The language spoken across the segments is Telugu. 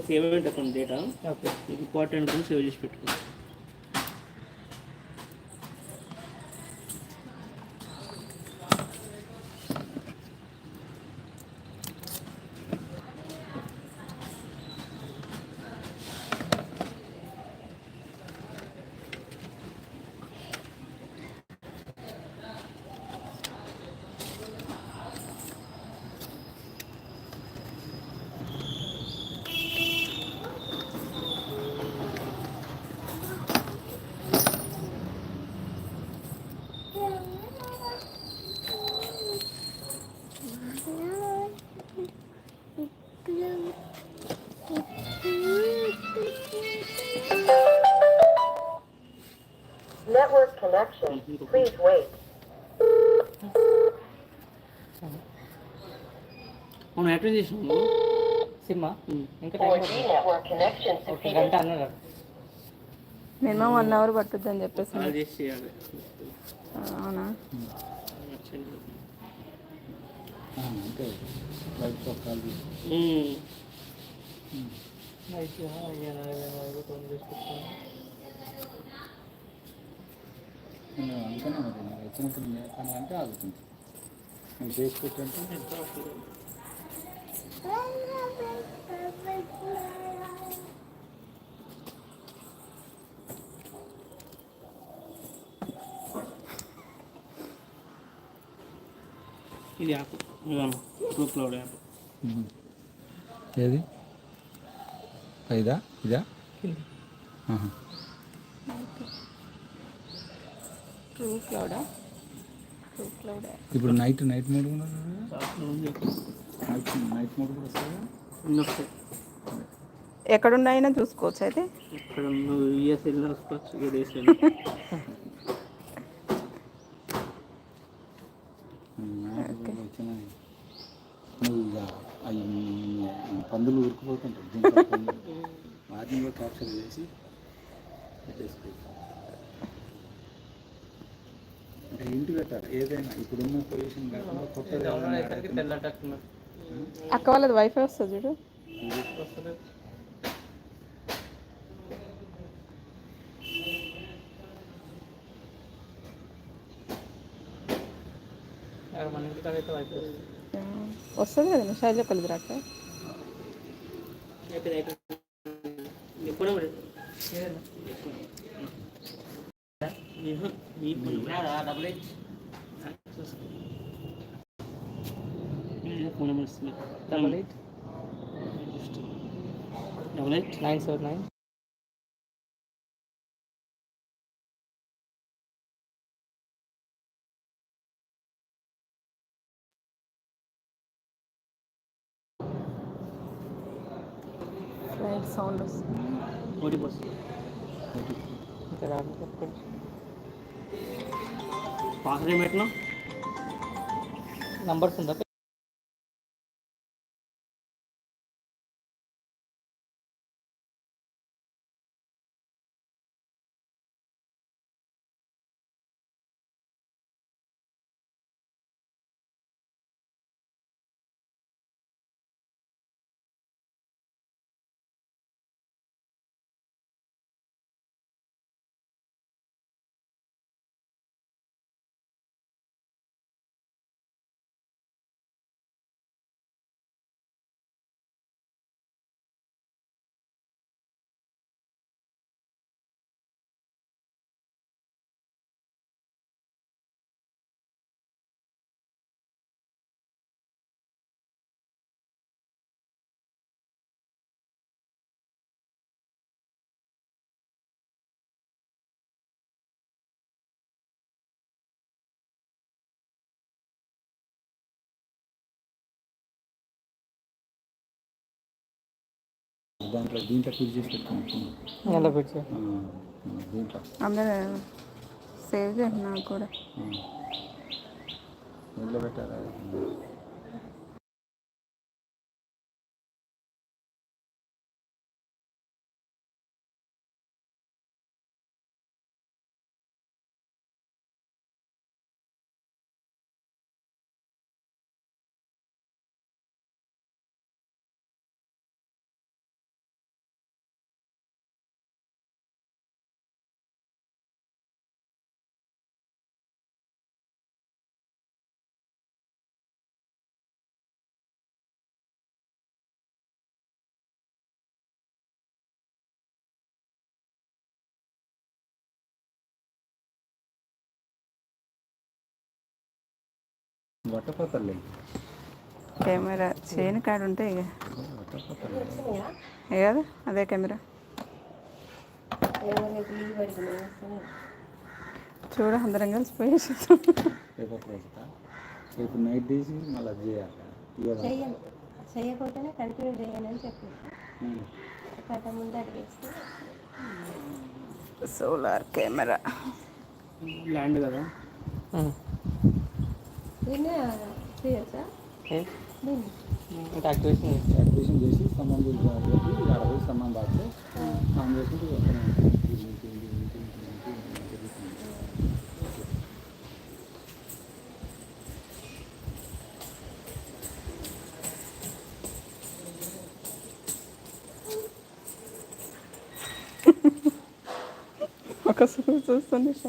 సేవ్ ఉంటుంది డేటా ఇంపార్టెంట్ సేవ్ చేసి పెట్టుకోండి. Network connection. Please wait. మనం అటెండ్ చేసినాము సిమ్మా ఇంకా టైం 4G network connection. గంట మినిమం వన్ అవర్ పట్టుద్ది అని చెప్పేసి కాల్ చేసి చేయాలి అవునా లైట్. నేను అనుకున్నా మరి నాకు వచ్చినప్పుడు పని అంటే ఆగుతుంది. నేను చేసి పెట్టంటే ఇది యాప్. True cloud app. ఏది? ఇదా? ఇదా ట్రూ క్లౌడా ట్రూ క్లౌడ్ ఇప్పుడు నైట్ నైట్ మోడ్ కూడా నైట్ నైట్ మోడ్ కూడా వస్తుంది? ఎక్కడున్నాయినా చూసుకోవచ్చు అయితే. ఇక్కడ నువ్వు యూఎస్ వెళ్ళిన వసుకోవచ్చు ఏ దేశం పందులు ఉరికిపోతుంటాయి. వాటిని కూడా క్యాప్చర్ చేసి ఇంటి పెట్టాలి ఏదైనా ఇప్పుడున్న పొజిషన్ కాకుండా కొత్తది ఏదైనా ఎక్కడికి తెల్లటట్టున్నారు అక్క వాళ్ళది వైఫై వస్తుంది చూడు. వస్తుంది. కదా శైలి కలిసి రాక అయిపోయింది అయిపోయింది. ఎప్పుడో మరి. ఇహ, ఈ డబుల్ హెచ్ యాక్సెస్. ఇది ఫోన్ నెంబర్ ఇస్తుంది double eight double eight nine seven nine light sound వస్తుంది ఓటీ వస్తుంది ఇంకా రాదు పాస్వర్డ్ ఏం పెట్టినా నంబర్స్ ఉందా దాంట్లో దీంట్లో ఫిల్ చేసి పెట్టుకున్నాను ఎలా పెట్టా దీంట్లో. అందరూ సేవ్ చేయండి నాకు కూడా పెట్టారా వట్టపోతలే కెమెరా చేయని కాడ ఉంటే ఇక. కదా అదే కెమెరా. చూడ అందరం కలిసి పోయేసి రేపు నైట్ తీసి మళ్ళీ చేయాలి చెయ్యకుండానే కంటిన్యూ చేయను అని చెప్పి. ముందు అడిగేస్తే. Solar camera. ల్యాండ్ కదా? ఇంకా యాక్టివేషన్ యాక్టివేషన్ చేసి స్తంభం గురించి పెట్టి ఆడ పోయి స్తంభం దాటితే ఆన్ చేసుకుంటూ వస్తూనే ఉంటుంది.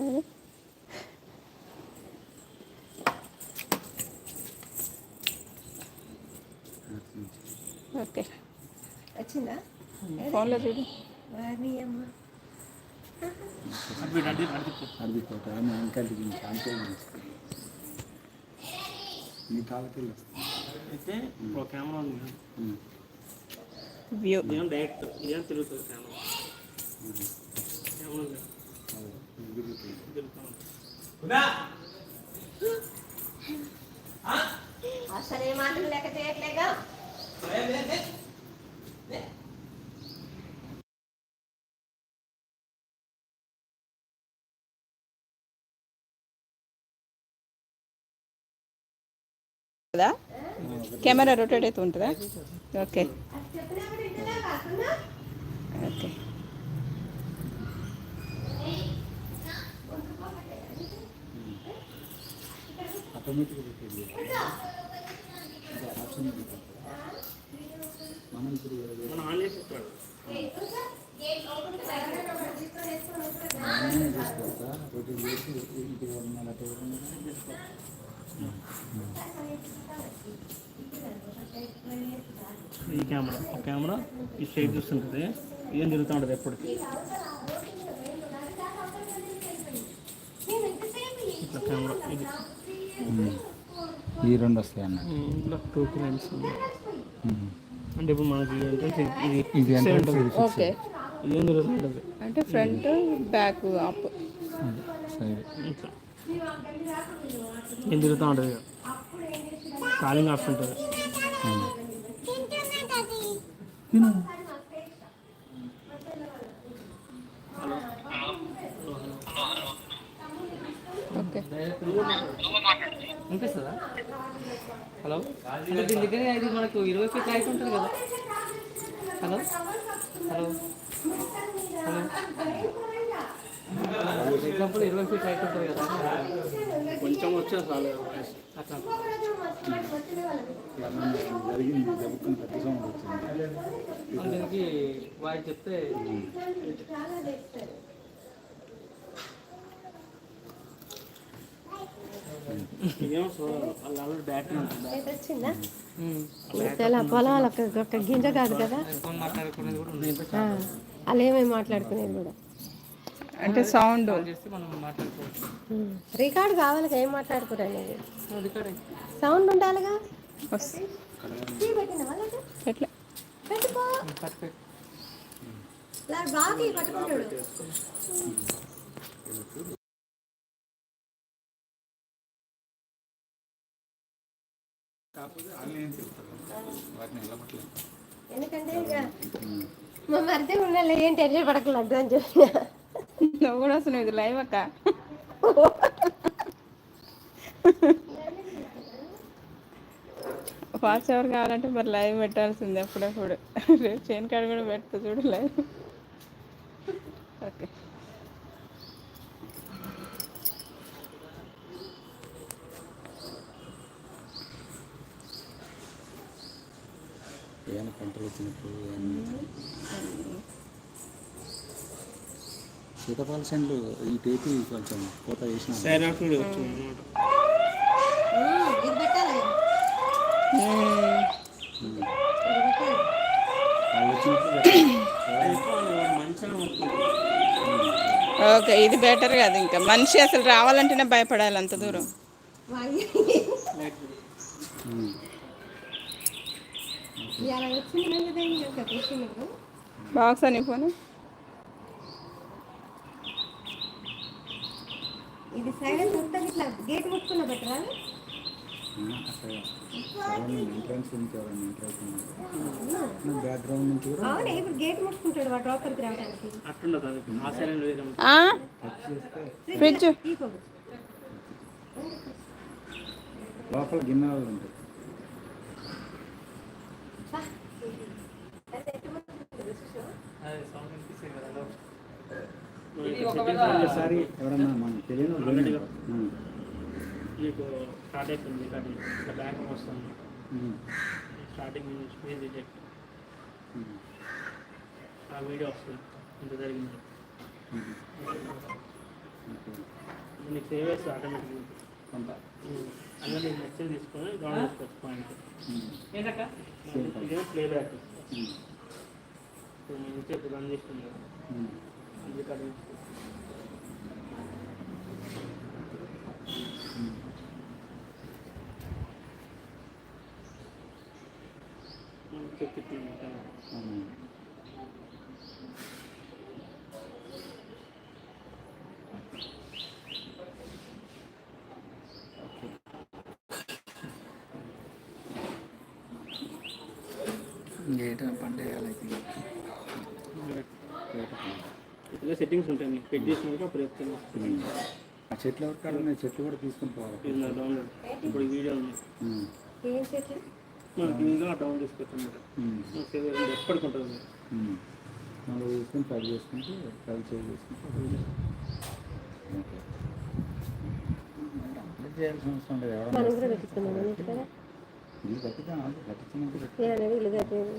ఇది, ఓకే వచ్చిందా ఫోన్లో చూడు వారి అమ్మ అటు ఇటు, అటు ఇటు, అటు ఇటు. అది పోతే ఆమె వెనకాల నుంచి అంతే మీ కాలకెళ్ళి వస్తుంది అయితే ఒక కెమెరా ఉంది కదా. ఉమ్. వ్యూ ఇదేమో డైరెక్ట్ ఇదేమో తిరుగుతుంది కెమెరా కెమెరా ఉంది కదా, అదే, ఇది తిరుగుతుంది. తిరుగుతూ ఉంటుంది. అసలు ఏ మాటలు లెక్క చేయట్లేగా కదా కెమెరా రొటేట్ అవుతూ ఉంటుందా? ఓకే. ఓకే. ఆటోమేటిక్గా ఈ కెమెరా ఒక కెమెరా ఈ షేప్ చూస్తుంటుంది. ఏం తిరుగుతూ ఉంటుంది ఇట్లా కెమెరా ఇది. ఈ రెండు వస్తాయి అన్న ఇందులో టూ ఉంది అంటే ఇప్పుడు మనకి ఏంటంటే ఇది ఇది same అంటే ఉంటుంది. ఓకే ఇది ఏం తిరుగుతుంటుంది అంటే ఫ్రంట్ బ్యాక్ అప్ సరే ఇట్లా ఏం తిరుగుతూ ఉంటుంది ఇక. కాలింగ్ ఆప్షన్ ఉంటుంది ఓకే. వినిపిస్తుందా? హలో? అంటే దీని దగ్గర ఇది మనకు ఇరవై ఫీట్ హైట్ ఉంటుంది కదా. హలో? హలో? హలో? ఎగ్జాంపుల్ ఇరవై ఫీట్ హైట్ ఉంటుంది కదా. కొంచెం వచ్చే చాలు. అట్లా. జరిగింది పెద్ద సౌండ్ వచ్చింది వాయిస్ చెప్తే ఇదేమో చూడాలి వాళ్ళు ఆల్రెడీ బ్యాటరీ ఉంటుంది అయితే వచ్చిందా ఉమ్, చాలా ఒక గింజ కాదు కదా ఫోన్ మాట్లాడుకునేది కూడా ఉంది ఆ, వాళ్ళు ఏమేమి మాట్లాడుకునేది కూడా అంటే సౌండ్. రికార్డ్ కావాలి ఏం మాట్లాడుకోరు అనేది సౌండ్ ఉండాలిగా ఎట్లా బాగా పట్టుకుంటాడు ఎందుకంటే ఇక మా మరిది ఉండాలి ఏం టెన్షన్ పడకలేదు అని చెప్పిన. నువ్వు కూడా వస్తున్నావు ఇది లైవ్ అక్క. ఫాస్ట్ ఎవరు కావాలంటే మరి లైవ్ పెట్టాల్సింది అప్పుడప్పుడు రేపు చైన్ కార్డ్ కూడా పెడతా చూడు లైవ్. ఏమైనా పంటలు వచ్చినప్పుడు ఏమైనా సీతాఫల చెండ్లు ఈ టేపు కొంచెం కోత వేసిన ఓకే ఇది బెటర్ కదా ఇంకా. మనిషి అసలు రావాలంటేనే భయపడాలి అంత దూరం వాయి. Light bill um. ఇలా వచ్చింది కదా ఇంకా క్వశ్చన్ నీకు బాక్స్ అని ఫోన్ ఇది సైలెన్స్ ఇట్లా గేట్ ముట్టుకున్న బెటరా ఫ్రిడ్జ్. లోపల గిన్నెలు ఉంటాయి అదే సౌండ్ వినిపిస్తుంది కదా హలో ఒకసారి ఎవరన్నా మనకు తెలియని మీకు స్టార్ట్ అయిపోయింది రికార్డింగ్ ఇట్లా బ్యాంక్ వస్తుంది స్టార్టింగ్ నుంచి స్క్రీన్ రిజెక్ట్ ఆ వీడియో వస్తుంది ఇంత జరిగింది నీకు సేవ్ చేస్తే ఆటోమేటిక్గా అందులో మెసేజ్ తీసుకొని డౌన్ చేసుకోవచ్చు పాయింట్. ఏంటక్క? ఇదే ప్లే బ్యాక్ ఉమ్. ఇప్పుడు నేను రన్ చేస్తుంది కదా ఉమ్. రికార్డింగ్ చెప్తుంది అవును. గేట్ పండుగ ఇట్లా సెట్టింగ్స్ ఉంటాయి మీకు. పెట్ చేసినాక అప్పుడు చెప్తాను. ఆ చెట్లు ఎవరు కాడ ఉన్నాయి చెట్లు కూడా తీసుకుని పోవాలి. ఇది డౌన్లోడ్ ఇప్పుడు ఈ వీడియో ఉంది. మనకి ఇంకా డౌన్ చేసుకుంటే ఫ్రై చేసి చేసుకుంటే ఓకే. కంప్లీట్ చేయాల్సిన అవసరం లేదు. ఎవరైనా ఇల్లు కట్టేది.